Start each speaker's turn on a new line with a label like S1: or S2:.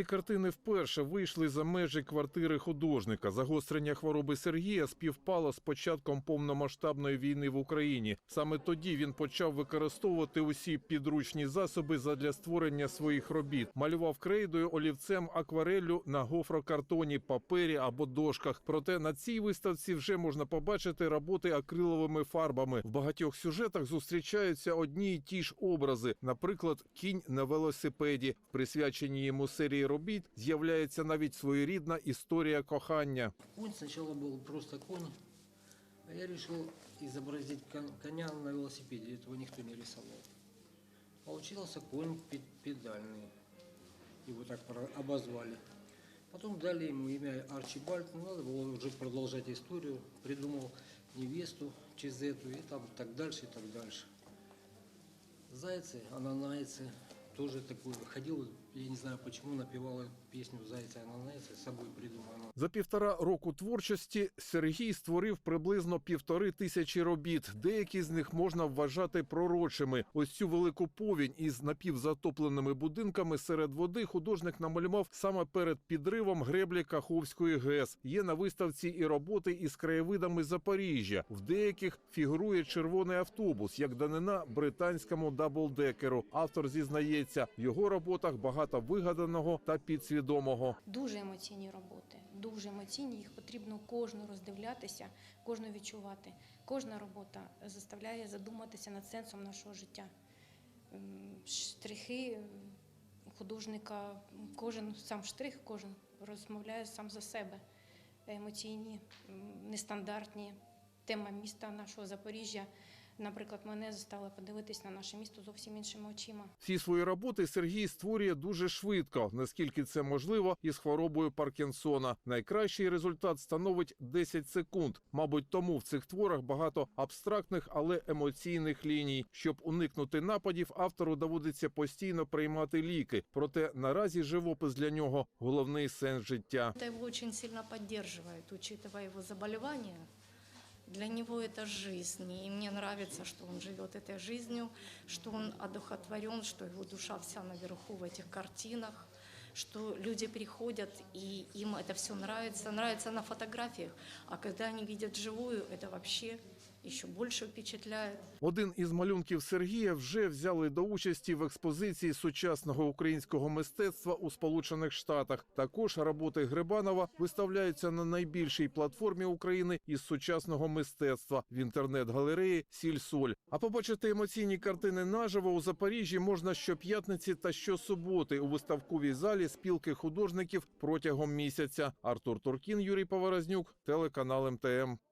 S1: Ці картини вперше вийшли за межі квартири художника. Загострення хвороби Сергія співпало з початком повномасштабної війни в Україні. Саме тоді він почав використовувати усі підручні засоби задля створення своїх робіт. Малював крейдою, олівцем, аквареллю на гофрокартоні, папері або дошках. Проте на цій виставці вже можна побачити роботи акриловими фарбами. В багатьох сюжетах зустрічаються одні й ті ж образи. Наприклад, кінь на велосипеді. В присвяченій йому серії робіт з'являється навіть своєрідна історія кохання.
S2: Конь сначала был просто конь, а я решил изобразить кон- коня на велосипеде. Этого никто не рисовал. Получился конь пе- педальный. Его так про- обозвали. Потом дали ему имя Арчибальд. Ну, Надо было уже продолжать историю. Придумал невесту Чизету и там так дальше, и так дальше. Зайцы, ананайцы. Тоже такой ходил, я не знаю почему, напевал песню «Зайцы, ананайцы», с собой придумал.
S1: За півтора року творчості Сергій створив приблизно півтори тисячі робіт. Деякі з них можна вважати пророчими. Ось цю велику повінь із напівзатопленими будинками серед води художник намалював саме перед підривом греблі Каховської ГЕС. Є на виставці і роботи із краєвидами Запоріжжя. В деяких фігурує червоний автобус, як данина британському даблдекеру. Автор зізнається, в його роботах багато вигаданого та підсвідомого.
S3: Дуже емоційні роботи, дуже емоційні. Їх потрібно кожну роздивлятися, кожну відчувати. Кожна робота заставляє задуматися над сенсом нашого життя. Штрихи художника, кожен сам штрих, кожен розмовляє сам за себе. Емоційні, нестандартні. Тема міста нашого Запоріжжя, наприклад, мене заставила подивитись на наше місто зовсім іншими очима.
S1: Всі свої роботи Сергій створює дуже швидко, наскільки це можливо, із хворобою Паркінсона. Найкращий результат становить 10 секунд. Мабуть, тому в цих творах багато абстрактних, але емоційних ліній. Щоб уникнути нападів, автору доводиться постійно приймати ліки. Проте наразі живопис для нього головний сенс життя.
S4: Это его очень сильно поддерживает, учитывая его заболевание. Для него это жизнь, и мне нравится, что он живет этой жизнью, что он одухотворен, что его душа вся наверху в этих картинах, что люди приходят, и им это все нравится, нравится на фотографиях, а когда они видят живую, это вообще еще больше впечатляет.
S1: Один із малюнків Сергія вже взяли до участі в експозиції сучасного українського мистецтва у Сполучених Штатах. Також роботи Грибанова виставляються на найбільшій платформі України із сучасного мистецтва в інтернет-галереї Сільсоль. А побачити емоційні картини наживо у Запоріжжі можна щоп'ятниці та щосуботи у виставковій залі спілки художників протягом місяця. Артур Туркін, Юрій Поворознюк, телеканал МТМ.